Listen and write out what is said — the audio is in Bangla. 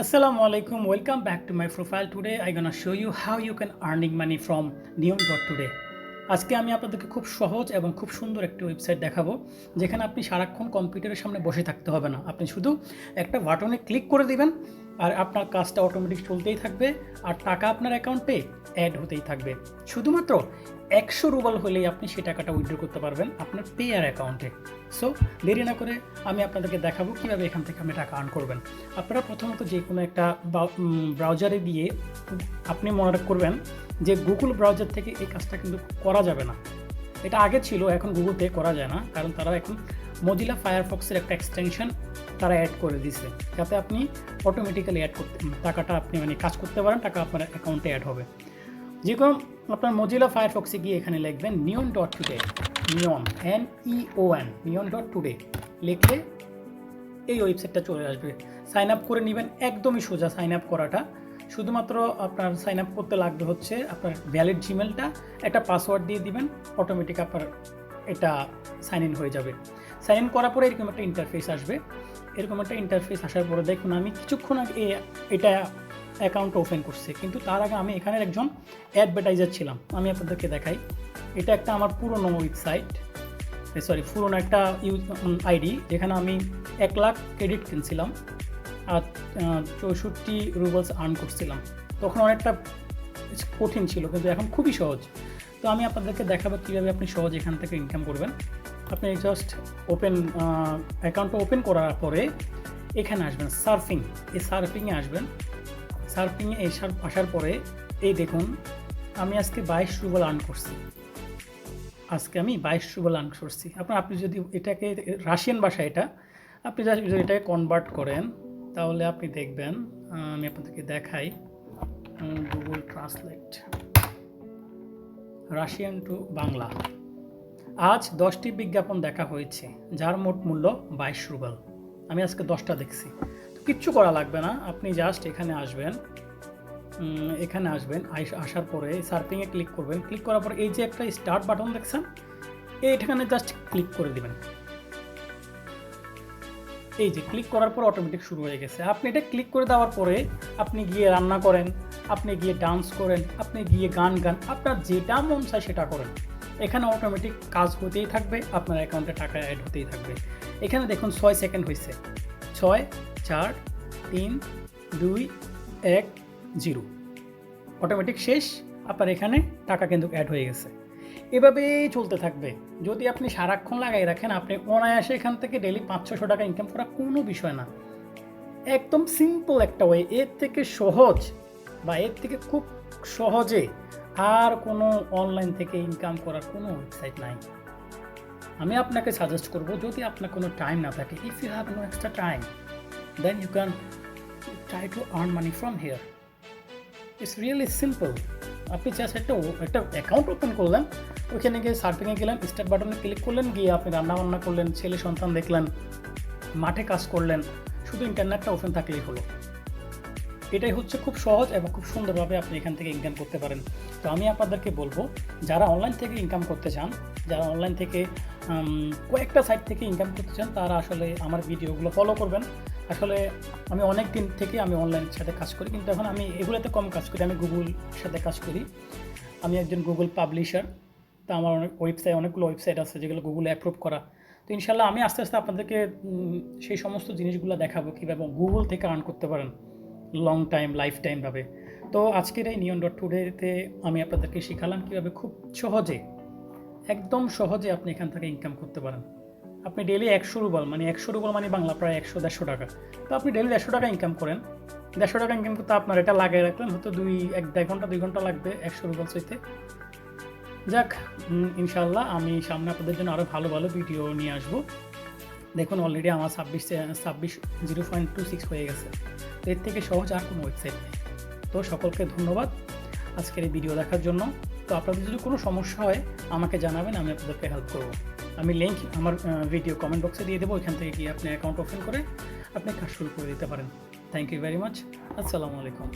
Assalamu alaikum. Welcome back to my profile. Today I'm gonna show you how you can earning money from neon.today. আজকে আমি আপনাদেরকে খুব সহজ এবং খুব সুন্দর একটি ওয়েবসাইট দেখাবো, যেখানে আপনি সারাক্ষণ কম্পিউটারের সামনে বসে থাকতে হবে না আপনি শুধু একটা বাটনে ক্লিক করে দিবেন, আর আপনার কাজটা অটোমেটিক চলতেই থাকবে, আর টাকা আপনার অ্যাকাউন্টে অ্যাড হতেই থাকবে শুধুমাত্র একশো রুবাল হলেই আপনি সেই টাকাটা উইথড্র করতে পারবেন আপনার পেয়ার অ্যাকাউন্টে সো দেরি না করে আমি আপনাদেরকে দেখাবো কীভাবে এখান থেকে আপনি টাকা আর্ন করবেন। আপনারা প্রথমত যে কোনো একটা ব্রাউজারে গিয়ে আপনি মনে করবেন যে গুগল ব্রাউজার থেকে এই কাজটা কিন্তু করা যাবে না। এটা আগে ছিল, এখন গুগল পে করা যায় না, কারণ তারা এখন মজিলা ফায়ারফক্সের একটা এক্সটেনশন তারা অ্যাড করে দিছে যাতে আপনি অটোমেটিক্যালি অ্যাড করতে, টাকাটা আপনি মানে কাজ করতে পারেন, টাকা আপনার অ্যাকাউন্টে অ্যাড হবে। যে কোনো আপনার মজিলা ফায়ারফক্সে গিয়ে এখানে লিখবেন neon dot today neon N E O N neon dot today লিখলে এই ওয়েবসাইটটা চলে আসবে। সাইন আপ করে নেবেন, একদমই সোজা সাইন আপ করাটা। শুধুমাত্র আপনার সাইন আপ করতে লাগবে হচ্ছে আপনার ভ্যালিড জিমেলটা একটা পাসওয়ার্ড দিয়ে দিবেন অটোমেটিক আপনার এটা সাইন ইন হয়ে যাবে। সাইন ইন করার পরে এরকম একটা ইন্টারফেস আসবে। এরকম একটা ইন্টারফেস আসার পরে দেখুন আমি কিছুক্ষণ আগে এটা অ্যাকাউন্ট ওপেন করছে। কিন্তু তার আগে আমি এখানের একজন অ্যাডভার্টাইজার ছিলাম। আমি আপনাদেরকে দেখাই। এটা একটা আমার পুরনো ওয়েবসাইট সরি পুরনো একটা ইউজ আইডি যেখানে আমি এক লাখ ক্রেডিট কিনছিলাম আর চৌষট্টি রুবলস আর্ন করছিলাম। তখন অনেকটা কঠিন ছিল, কিন্তু এখন খুবই সহজ। তো আমি আপনাদেরকে দেখাবো কীভাবে আপনি সহজ এখান থেকে ইনকাম করবেন। আপনি জাস্ট ওপেন অ্যাকাউন্টটা ওপেন করার পরে এখানে আসবেন সার্ফিং এই সার্ফিংয়ে আসবেন। সার্ফিংয়ে এসার, আসার পরে এই দেখুন, আমি আজকে বাইশ রুবল আর্ন করছি। আজকে আমি বাইশ রুবল আর্ন করছি। আপনার, আপনি যদি এটাকে রাশিয়ান ভাষা এটা, আপনি যদি এটাকে কনভার্ট করেন, তাহলে আপনি দেখবেন আমি আপনাদেরকে দেখাই। Google Translate Russian to Bangla. আজ দশটি বিজ্ঞাপন দেখা হয়েছে, যার মোট মূল্য বাইশ রুবল। আমি আজকে দশটা দেখছি। তো কিচ্ছু করা লাগবে না, আপনি জাস্ট এখানে আসবেন। এখানে আসবেন আসার পরে সার্ফিংয়ে ক্লিক করবেন। ক্লিক করার পর এই যে একটা স্টার্ট বাটন দেখছেন, এইখানে জাস্ট ক্লিক করে দিবেন। এই যে ক্লিক করার পর অটোমেটিক শুরু হয়ে গেছে। আপনি এটা ক্লিক করে দেওয়ার পরে আপনি গিয়ে রান্না করেন। আপনি গিয়ে ডান্স করেন, আপনি গিয়ে গান গান, আপনার যেটা মন চায় সেটা করেন। এখানে অটোমেটিক কাজ হতেই থাকবে, আপনার অ্যাকাউন্টে টাকা অ্যাড হতেই থাকবে। এখানে দেখুন ছয় সেকেন্ড হয়েছে ছয়, চার, তিন, দুই, এক, জিরো। অটোমেটিক শেষ, আপনার এখানে টাকা কিন্তু অ্যাড হয়ে গেছে। এভাবেই চলতে থাকবে। যদি আপনি সারাক্ষণ লাগাই রাখেন, আপনি অনায়াসে এখান থেকে ডেলি পাঁচ ছশো টাকা ইনকাম করা কোনো বিষয় না। একদম সিম্পল একটা ওয়ে এর থেকে সহজ বা এর থেকে খুব সহজে আর কোনো অনলাইন থেকে ইনকাম করার কোনো ওয়েবসাইট নাই। আমি আপনাকে সাজেস্ট করব, যদি আপনার কোনো টাইম না থাকে if you have no extra time then you can try to earn money from here it's really simple আপনি জাস্ট একটা একটা অ্যাকাউন্ট ওপেন করলেন ওখানে গিয়ে সার্ফিংয়ে গেলেন স্টার্ট বাটনে ক্লিক করলেন, গিয়ে আপনি রান্না বান্না করলেন, ছেলে সন্তান দেখলেন, মাঠে কাজ করলেন, শুধু ইন্টারনেটটা ওপেন থাকলেই হলো। এটাই হচ্ছে খুব সহজ এবং খুব সুন্দরভাবে আপনি এখান থেকে ইনকাম করতে পারেন। তো আমি আপনাদেরকে বলব, যারা অনলাইন থেকে ইনকাম করতে চান, যারা অনলাইন থেকে কয়েকটা সাইট থেকে ইনকাম করতে চান, তারা আসলে আমার ভিডিওগুলো ফলো করবেন। আসলে আমি অনেক দিন থেকে আমি অনলাইনের সাথে কাজ করি, কিন্তু এখন আমি এগুলোতে কম কাজ করি, আমি গুগল সাথে কাজ করি। আমি একজন গুগল পাবলিশার তা আমার অনেক ওয়েবসাইট অনেকগুলো ওয়েবসাইট আছে যেগুলো গুগলে অ্যাপ্রুভ করা। তো ইনশাল্লাহ আমি আস্তে আস্তে আপনাদেরকে সেই সমস্ত জিনিসগুলো দেখাবো কীভাবে গুগল থেকে আর্ন করতে পারেন। লং টাইম লাইফ টাইম টাইমভাবে তো আজকের এই নিয়ন ডট টুডেতে আমি আপনাদেরকে শেখালাম কীভাবে খুব সহজে, একদম সহজে আপনি এখান থেকে ইনকাম করতে পারেন। আপনি ডেলি একশো রুবল মানে একশো রুবল মানে বাংলা প্রায় একশো দেড়শো টাকা। তো আপনি ডেলি দেড়শো টাকা ইনকাম করেন। দেড়শো টাকা ইনকাম করতে আপনার এটা লাগিয়ে রাখলেন, হয়তো দুই, এক, দেড় ঘণ্টা, দুই ঘণ্টা লাগবে একশো রুবল হইতে যাক ইনশাল্লাহ আমি সামনে আপনাদের জন্য আরও ভালো ভালো ভিডিও নিয়ে আসব। দেখুন অলরেডি আমার ছাব্বিশ ছাব্বিশ, জিরো পয়েন্ট টু সিক্স হয়ে গেছে। এর থেকে সহজ আর কোনো ওয়েবসাইট নেই। তো সকলকে ধন্যবাদ আজকের এই ভিডিও দেখার জন্য। তো আপনাদের যদি কোনো সমস্যা হয়, আমাকে জানাবেন, আমি আপনাদেরকে হেল্প করব। আমি লিঙ্ক আমার ভিডিও কমেন্ট বক্সে দিয়ে দেবো, ওইখান থেকে গিয়ে আপনি অ্যাকাউন্ট ওপেন করে আপনি কাজ শুরু করে দিতে পারেন। থ্যাংক ইউ ভেরি মাচ আসসালামু আলাইকুম।